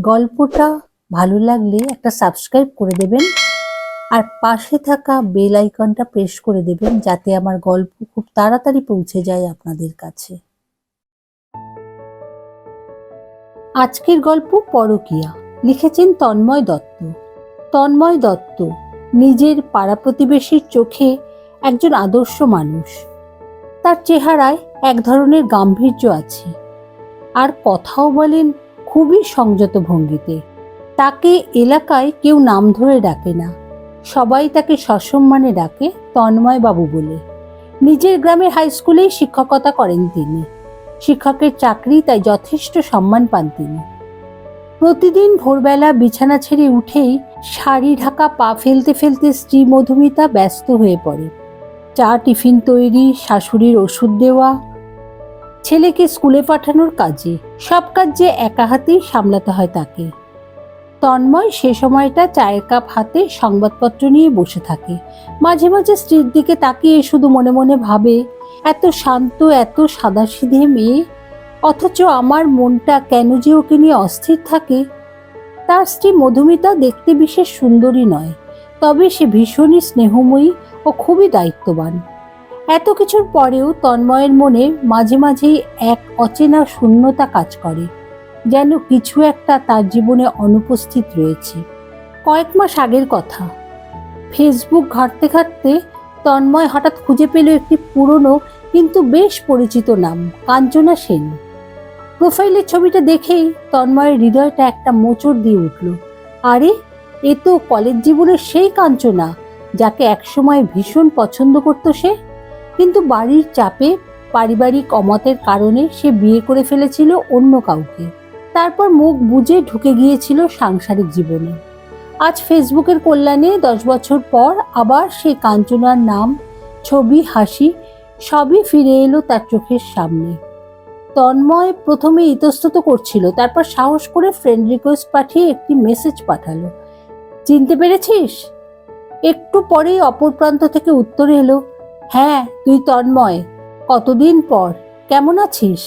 গল্পটা ভালো লাগলে একটা সাবস্ক্রাইব করে দেবেন আর পাশে থাকা বেল আইকনটা প্রেস করে দেবেন যাতে আমার গল্প খুব তাড়াতাড়ি পৌঁছে যায় আপনাদের কাছে। আজকের গল্প পরকিয়া। লিখেছেন তন্ময় দত্ত। তন্ময় দত্ত নিজের পাড়া প্রতিবেশীর চোখে একজন আদর্শ মানুষ। তার চেহারায় এক ধরনের গাম্ভীর্য আছে। আর কথাও বলেন খুবই সংযত ভঙ্গিতে। তাকে এলাকায় কেউ নাম ধরে ডাকে না। সবাই তাকে সসম্মানে ডাকে তন্ময় বাবু বলে। নিজের গ্রামের হাই স্কুলেই শিক্ষকতা করেন তিনি। শিক্ষকের চাকরি তাই যথেষ্ট সম্মান পান তিনি। প্রতিদিন ভোরবেলা বিছানা ছেড়ে উঠেই শাড়ি ঢাকা পা ফেলতে ফেলতে স্ত্রী মধুমিতা ব্যস্ত হয়ে পড়ে। চা টিফিন তৈরি, শাশুড়ির ওষুধ দেওয়া ছেলেকে স্কুলে পাঠানোর কাজে, সব কাজ যে একা হাতেই সামলাতে হয় তাকে। তন্ময় সে সময়টা চায়ের কাপ হাতে সংবাদপত্র নিয়ে বসে থাকে। মাঝে মাঝে স্ত্রীর দিকে তাকিয়ে শুধু মনে মনে ভাবে, এত শান্ত, এত সাদাসিধে মেয়ে, অথচ আমার মনটা কেন যে ওকে নিয়ে অস্থির থাকে? তার স্ত্রী মধুমিতা দেখতে বিশেষ সুন্দরী নয়, তবে সে ভীষণই স্নেহময়ী ও খুবই দায়িত্ববান। এত কিছুর পরেও তন্ময়ের মনে মাঝে মাঝেই এক অচেনা শূন্যতা কাজ করে, যেন কিছু একটা তার জীবনে অনুপস্থিত রয়েছে। কয়েক মাস আগের কথা। ফেসবুক ঘাঁটতে ঘাঁটতে তন্ময় হঠাৎ খুঁজে পেল একটি পুরনো কিন্তু বেশ পরিচিত নাম, কাঞ্চনা সেন। প্রোফাইলের ছবিটা দেখেই তন্ময়ের হৃদয়টা একটা মোচড় দিয়ে উঠল। আরে, এ তো কলেজ জীবনের সেই কাঞ্চনা, যাকে একসময় ভীষণ পছন্দ করত সে? কিন্তু বাড়ির চাপে পারিবারিক অমতের কারণে সে বিয়ে করে ফেলেছিল অন্য কাউকে। তারপর মুখ বুঝে ঢুকে গিয়েছিল সাংসারিক জীবনে। আজ ফেসবুকের কল্যাণে দশ বছর পর আবার সে কাঞ্চনার নাম, ছবি, হাসি সবই ফিরে এলো তার চোখের সামনে। তন্ময় প্রথমে ইতস্তত করছিল, তারপর সাহস করে ফ্রেন্ড রিকোয়েস্ট পাঠিয়ে একটি মেসেজ পাঠালো। চিনতে পেরেছিস? একটু পরেই অপর প্রান্ত থেকে উত্তর এলো হ্যাঁ তুই তন্ময়। কতদিন পর? কেমন আছিস?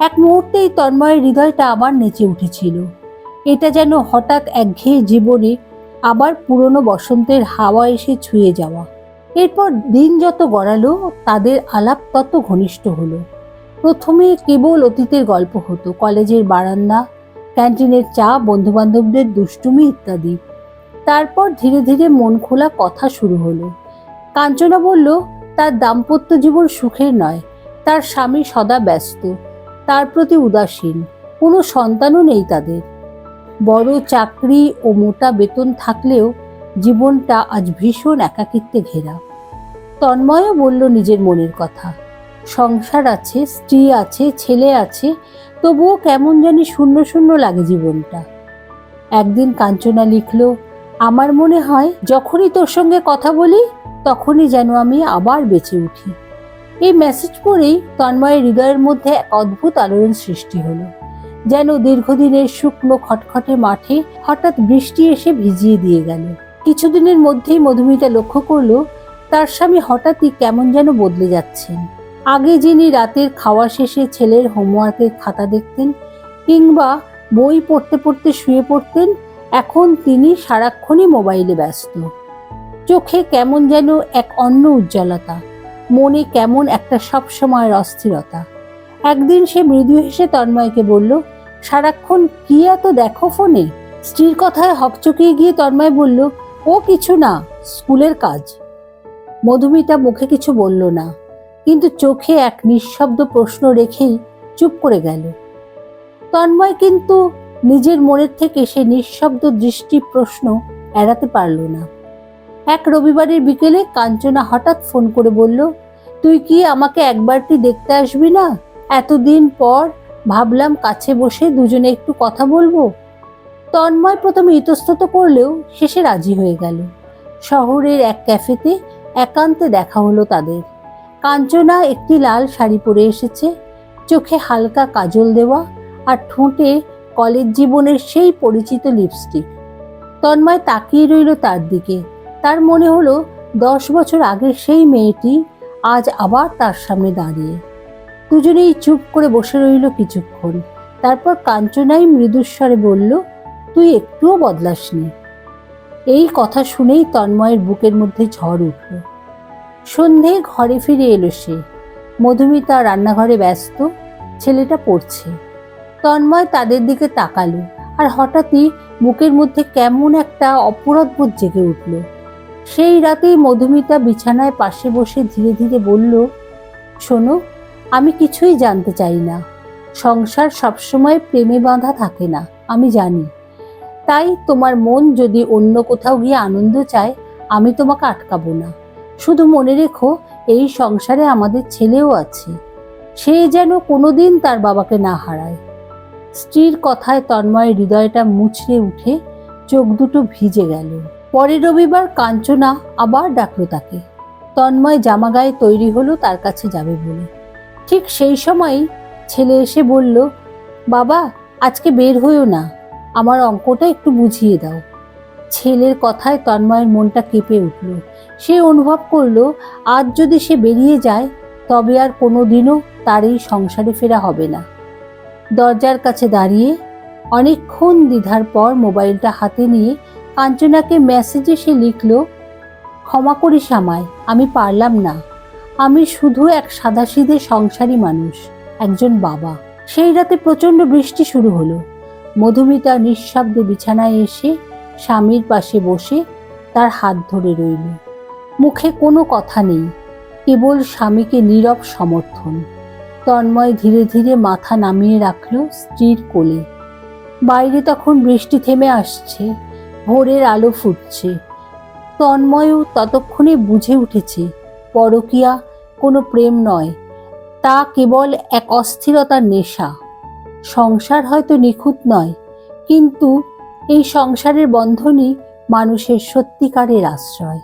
এক মুহূর্তেই তন্ময়ের হৃদয়টা আবার নেচে উঠেছিল। এটা যেন হঠাৎ একঘেয়ে জীবনে আবার পুরনো বসন্তের হাওয়া এসে ছুঁয়ে যাওয়া। এরপর দিন যত গড়ালো, তাদের আলাপ তত ঘনিষ্ঠ হলো। প্রথমে কেবল অতীতের গল্প হতো, কলেজের বারান্দা, ক্যান্টিনের চা, বন্ধুবান্ধবদের দুষ্টুমি ইত্যাদি। তারপর ধীরে ধীরে মন খোলা কথা শুরু হলো। কাঞ্চনা বলল তার দাম্পত্য জীবন সুখের নয়। তার স্বামী সদা ব্যস্ত। তার প্রতি উদাসীন। কোনো সন্তানও নেই তাদের। বড় চাকরি ও মোটা বেতন থাকলেও জীবনটা আজ ভীষণ একাকিত্বে ঘেরা। তন্ময়ও বলল নিজের মনের কথা। সংসার আছে, স্ত্রী আছে, ছেলে আছে, তবুও কেমন জানি শূন্য শূন্য লাগে জীবনটা। একদিন কাঞ্চনা লিখল, আমার মনে হয় যখনই তোর সঙ্গে কথা বলি তখনই যেন আমি আবার বেঁচে উঠি। এই মেসেজ পড়েই তন্ময়ের হৃদয়ের মধ্যে এক অদ্ভুত আলোড়ন সৃষ্টি হলো, যেন দীর্ঘদিনের শুকনো খটখটে মাঠে হঠাৎ বৃষ্টি এসে ভিজিয়ে দিয়ে গেল। কিছুদিনের মধ্যেই মধুমিতা লক্ষ্য করল, তার স্বামী হঠাৎই কেমন যেন বদলে যাচ্ছেন। আগে যিনি রাতের খাওয়া শেষে ছেলের হোমওয়ার্কের খাতা দেখতেন কিংবা বই পড়তে পড়তে শুয়ে পড়তেন, এখন তিনি সারাক্ষণই মোবাইলে ব্যস্ত। চোখে কেমন যেন এক অন্য উজ্জ্বলতা, মনে কেমন একটা সবসময়ের অস্থিরতা। একদিন সে মৃদু হেসে তন্ময়কে বলল, সারাক্ষণ কি এত দেখো ফোনে? স্ত্রীর কথায় হকচকিয়ে গিয়ে তন্ময় বলল, ও কিছু না, স্কুলের কাজ। মধুমিতা মুখে কিছু বলল না, কিন্তু চোখে এক নিঃশব্দ প্রশ্ন রেখেই চুপ করে গেল। তন্ময় কিন্তু নিজের মনের থেকে সে নিঃশব্দ দৃষ্টি প্রশ্ন এড়াতে পারল না। এক রবিবারের বিকেলে কাঞ্চনা হঠাৎ ফোন করে বলল, তুই কি আমাকে একবারটি দেখতে আসবি না? এতদিন পর ভাবলাম কাছে বসে দুজনে একটু কথা বলব। তন্ময় প্রথমে ইতস্তত করলেও শেষে রাজি হয়ে গেল। শহরের এক ক্যাফেতে একান্তে দেখা হলো তাদের। কাঞ্চনা একটি লাল শাড়ি পরে এসেছে, চোখে হালকা কাজল দেওয়া আর ঠোঁটে কলেজ জীবনের সেই পরিচিত লিপস্টিক। তন্ময় তাকিয়ে রইল তার দিকে। তার মনে হলো দশ বছর আগের সেই মেয়েটি আজ আবার তার সামনে দাঁড়িয়ে। দুজনেই চুপ করে বসে রইল কিছুক্ষণ। তারপর কাঞ্চনাই মৃদুস্বরে বলল, তুই একটুও বদলাসনি। এই কথা শুনেই তন্ময়ের বুকের মধ্যে ঝড় উঠল। সন্ধে ঘরে ফিরে এলো সে। মধুমিতা রান্নাঘরে ব্যস্ত, ছেলেটা পড়ছে। তন্ময় তাদের দিকে তাকালো আর হঠাৎই বুকের মধ্যে কেমন একটা অপরাধ জেগে উঠল। সেই রাতেই মধুমিতা বিছানায় পাশে বসে ধীরে ধীরে বলল, শোনো, আমি কিছুই জানতে চাই না। সংসার সবসময় প্রেমে বাঁধা থাকে না, আমি জানি। তাই তোমার মন যদি অন্য কোথাও গিয়ে আনন্দ চায়, আমি তোমাকে আটকাবো না। শুধু মনে রেখো, এই সংসারে আমাদের ছেলেও আছে। সে যেন কোনোদিন তার বাবাকে না হারায়। স্ত্রীর কথায় তন্ময়ের হৃদয়টা মুচড়ে উঠে চোখ দুটো ভিজে গেল। পরের রবিবার কাঞ্চনা আবার ডাকলো তাকে। তন্ময় জামা গায়ে তৈরি হলো তার কাছে যাবে বলে। ঠিক সেই সময়ই ছেলে এসে বলল, বাবা, আজকে বের হইও না। আমার অঙ্কটা একটু বুঝিয়ে দাও। ছেলের কথায় তন্ময়ের মনটা কেঁপে উঠল। সে অনুভব করল, আজ যদি সে বেরিয়ে যায়, তবে আর কোনোদিনও তার এই সংসারে ফেরা হবে না। দরজার কাছে দাঁড়িয়ে অনেকক্ষণ দ্বিধার পর মোবাইলটা হাতে নিয়ে কাঞ্চনাকে মেসেজে সে লিখল, ক্ষমা করিস আমায়, আমি পারলাম না। আমি শুধু এক সাদাসিধে সংসারী মানুষ, একজন বাবা। সেই রাতে প্রচণ্ড বৃষ্টি শুরু হলো। মধুমিতা নিঃশব্দে বিছানায় এসে স্বামীর পাশে বসে তার হাত ধরে রইল। মুখে কোনো কথা নেই, কেবল স্বামীকে নীরব সমর্থন। তন্ময় ধীরে ধীরে মাথা নামিয়ে রাখল স্ত্রীর কোলে। বাইরে তখন বৃষ্টি থেমে আসছে। ভোরের আলো ফুটছে। তন্ময়ও ততক্ষণে বুঝে উঠেছে, পরকিয়া কোনো প্রেম নয়, তা কেবল এক অস্থিরতার নেশা। সংসার হয়তো নিখুঁত নয়, কিন্তু এই সংসারের বন্ধনই মানুষের সত্যিকারের আশ্রয়।